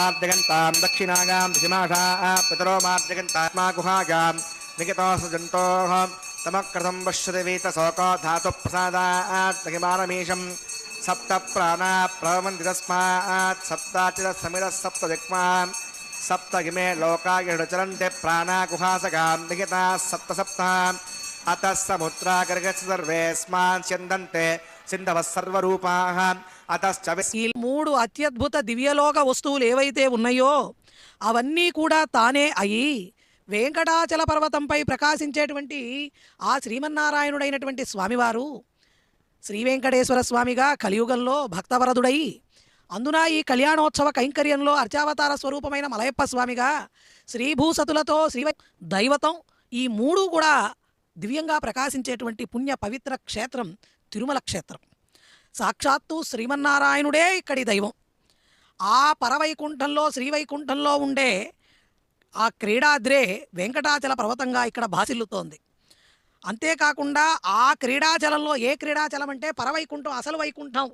మార్జగంతాం దక్షిణాగాం దిశమాషా పితరో మార్జగంతాత్మా గుహాగాం నిగితోస్ జంతోః తమకృతం పశ్యతి వీతశోకో ధాతు ప్రసాదాత్ మహిమానమీశం సప్త ప్రాణా ప్రవంతి తస్మాత్ సప్తాచిర సమిర సప్త దిక్మా సప్త గిమే లోకాగిడు చలంతే ప్రాణా గుహాసగాం నిగితా సప్త అత ఈ మూడు అత్యద్భుత దివ్యలోక వస్తువులు ఏవైతే ఉన్నాయో అవన్నీ కూడా తానే అయి వెంకటాచల పర్వతంపై ప్రకాశించేటువంటి ఆ శ్రీమన్నారాయణుడైనటువంటి స్వామివారు శ్రీ వెంకటేశ్వర స్వామిగా కలియుగంలో భక్తవరదుడై అందున ఈ కళ్యాణోత్సవ కైంకర్యంలో అర్చావతార స్వరూపమైన మలయప్ప స్వామిగా శ్రీభూసతులతో శ్రీ దైవతం ఈ మూడు కూడా దివ్యంగా ప్రకాశించేటువంటి పుణ్య పవిత్ర క్షేత్రం తిరుమల క్షేత్రం. సాక్షాత్తు శ్రీమన్నారాయణుడే ఇక్కడి దైవం. ఆ పరవైకుంఠంలో శ్రీవైకుంఠంలో ఉండే ఆ క్రీడాద్రే వెంకటాచల పర్వతంగా ఇక్కడ భాసిల్లుతోంది. అంతేకాకుండా ఆ క్రీడాచలంలో ఏ క్రీడాచలం అంటే పరవైకుంఠం అసలు వైకుంఠం.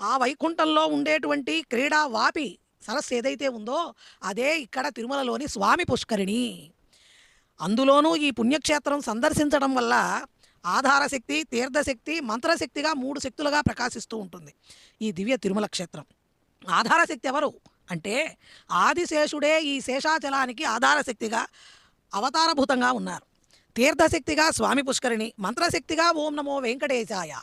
ఆ వైకుంఠంలో ఉండేటువంటి క్రీడా వాపి సరస్సు ఏదైతే ఉందో అదే ఇక్కడ తిరుమలలోని స్వామి పుష్కరిణి. అందులోనూ ఈ పుణ్యక్షేత్రం సందర్శించడం వల్ల ఆధారశక్తి తీర్థశక్తి మంత్రశక్తిగా మూడు శక్తులుగా ప్రకాశిస్తూ ఉంటుంది. ఈ దివ్య తిరుమల క్షేత్రం. ఆధారశక్తి ఎవరు? అంటే ఆదిశేషుడే ఈ శేషాచలానికి ఆధారశక్తిగా అవతారభూతంగా ఉన్నారు. తీర్థశక్తిగా స్వామి పుష్కరిణి మంత్రశక్తిగా ఓం నమో వెంకటేశాయ.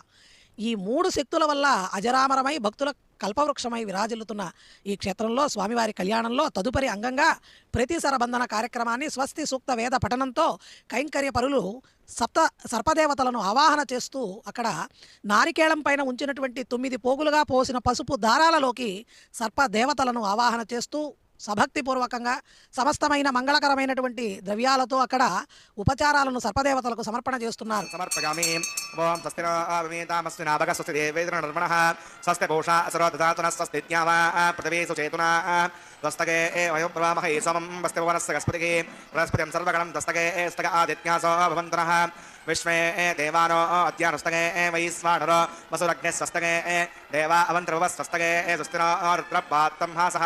ఈ మూడు శక్తుల వల్ల అజరామరమై భక్తుల కల్పవృక్షమై విరాజిల్లుతున్న ఈ క్షేత్రంలో స్వామివారి కళ్యాణంలో తదుపరి అంగంగా ప్రతి సరబంధన కార్యక్రమాన్ని స్వస్తి సూక్త వేద పఠనంతో కైంకర్య పరులు సప్త సర్పదేవతలను ఆవాహన చేస్తూ అక్కడ నారికేళం పైన ఉంచినటువంటి తొమ్మిది పోగులుగా పోసిన పసుపు దారాలలోకి సర్పదేవతలను ఆవాహన చేస్తూ సభక్తిపూర్వకంగా సమస్తమైన మంగళకరమైనటువంటి ద్రవ్యాలతో అక్కడ ఉపచారాలను సర్పదేవతలకు సమర్పణ చేస్తున్నారు. సమర్పయామి. ఓం స్వస్తి నమస్తి గస్పతికి. బృహస్పతిం సర్వగణం దస్తగే స్తగ ఆదిత్యాసో భవంతనః. విశ్వే దేవానో అద్యానుస్తగే వైశ్వానరో వసురగ్నే స్వస్తగే దేవా అవంతరవ స్వస్తగే స్వస్తినో రుద్రపాత్తం హాసః.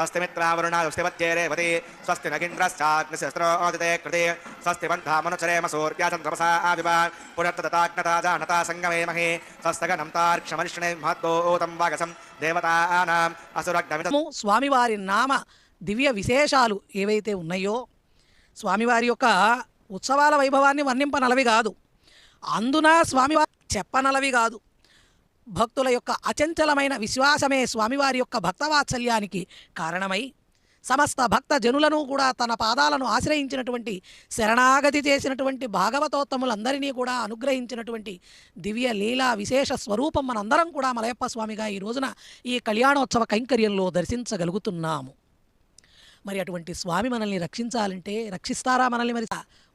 స్వస్తి మిత్రావరుణ స్వస్తిపత్యే రేవతి స్వస్తి నగింద్రశ్చాగ్నిశస్త్రోదితే కృతే స్వస్తి బంధామనుచరేమ సూర్యాచంద్రమసా ఆవివ పునర్తతాగ్నతా జానతా సంగమే మహే స్వస్తగనం తార్క్షమనిష్ణే మహద్దోతం వాగసం దేవతానాం అసురగ్నమిత స్వామివారి నామ దివ్య విశేషాలు ఏవైతే ఉన్నాయో స్వామివారి యొక్క ఉత్సవాల వైభవాన్ని వర్ణింపనలవి కాదు. అందున స్వామివారి చెప్పనలవి కాదు. భక్తుల యొక్క అచంచలమైన విశ్వాసమే స్వామివారి యొక్క భక్తవాత్సల్యానికి కారణమై సమస్త భక్త జనులను కూడా తన పాదాలను ఆశ్రయించినటువంటి శరణాగతి చేసినటువంటి భాగవతోత్తములందరినీ కూడా అనుగ్రహించినటువంటి దివ్య లీలా విశేష స్వరూపం మనందరం కూడా మలయప్ప స్వామిగా ఈ రోజున ఈ కళ్యాణోత్సవ కైంకర్యంలో దర్శించగలుగుతున్నాము. మరి అటువంటి స్వామి మనల్ని రక్షించాలంటే రక్షిస్తారా మనల్ని మరి?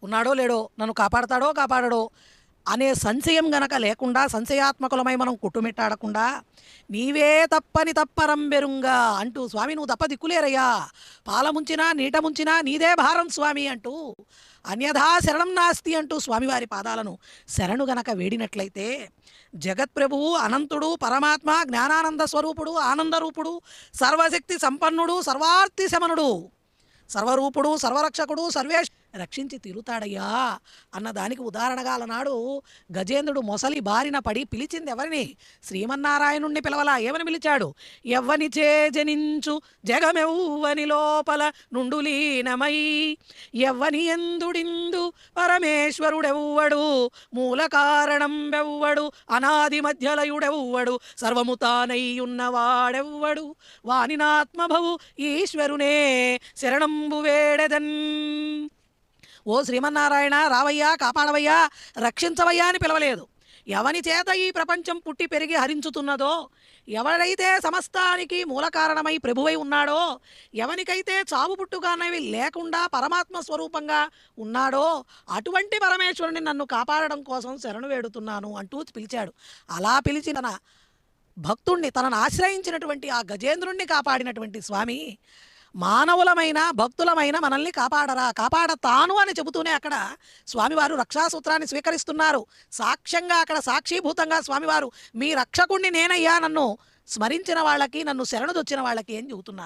ఉన్నాడో లేడో? నన్ను కాపాడతాడో కాపాడడో? అనే సంశయం గనక లేకుండా సంశయాత్మకులమై మనం కుట్టుమిట్టాడకుండా నీవే తప్పని తప్పరం బెరుంగా అంటూ స్వామి నువ్వు తప్ప దిక్కులేరయ్యా. పాలముంచినా నీటముంచినా నీట ముంచినా నీదే భారం స్వామి అంటూ అన్యథా శరణం నాస్తి అంటూ స్వామివారి పాదాలను శరణు గనక వేడినట్లయితే జగత్ప్రభువు అనంతుడు పరమాత్మ జ్ఞానానంద స్వరూపుడు ఆనందరూపుడు సర్వశక్తి సంపన్నుడు సర్వార్తి శమనుడు. సర్వరూపుడు సర్వరక్షకుడు సర్వేష్ రక్షించి తిరుతాడయ్యా అన్నదానికి ఉదాహరణగా అలనాడు గజేంద్రుడు మొసలి బారిన పడి పిలిచింది ఎవరిని శ్రీమన్నారాయణుణ్ణి పిలవలా ఏమని పిలిచాడు? ఎవ్వని చే జనించు జగమెవ్వని లోపల నుండు లీనమై ఎవ్వని ఎందుడిందు పరమేశ్వరుడెవ్వడు? మూల కారణం వెవ్వడు అనాది మధ్యలయుడెవ్వడు? సర్వము తానయ్యున్నవాడెవ్వడు? వానినాత్మభవు ఈశ్వరునే శరణంబు వేడెదన్. ఓ శ్రీమన్నారాయణ రావయ్యా కాపాడవయ్యా రక్షించవయ్యా అని పిలవలేదు. ఎవని చేత ఈ ప్రపంచం పుట్టి పెరిగి హరించుతున్నదో ఎవడైతే సమస్తానికి మూల కారణమై ప్రభువై ఉన్నాడో ఎవనికైతే చావు పుట్టుగానేవి లేకుండా పరమాత్మ స్వరూపంగా ఉన్నాడో అటువంటి పరమేశ్వరుని నన్ను కాపాడడం కోసం శరణు వేడుతున్నాను అంటూ పిలిచాడు. అలా పిలిచిన తన భక్తుణ్ణి తనను ఆశ్రయించినటువంటి ఆ గజేంద్రుణ్ణి కాపాడినటువంటి స్వామి మానవులమైన భక్తులమైన మనల్ని కాపాడరా? కాపాడతాను అని చెబుతూనే అక్కడ స్వామివారు రక్షాసూత్రాన్ని స్వీకరిస్తున్నారు. సాక్ష్యంగా అక్కడ సాక్షీభూతంగా స్వామివారు మీ రక్షకుణ్ణి నేనయ్యా నన్ను స్మరించిన వాళ్ళకి నన్ను శరణుదొచ్చిన వాళ్ళకి ఏం చెబుతున్నారు.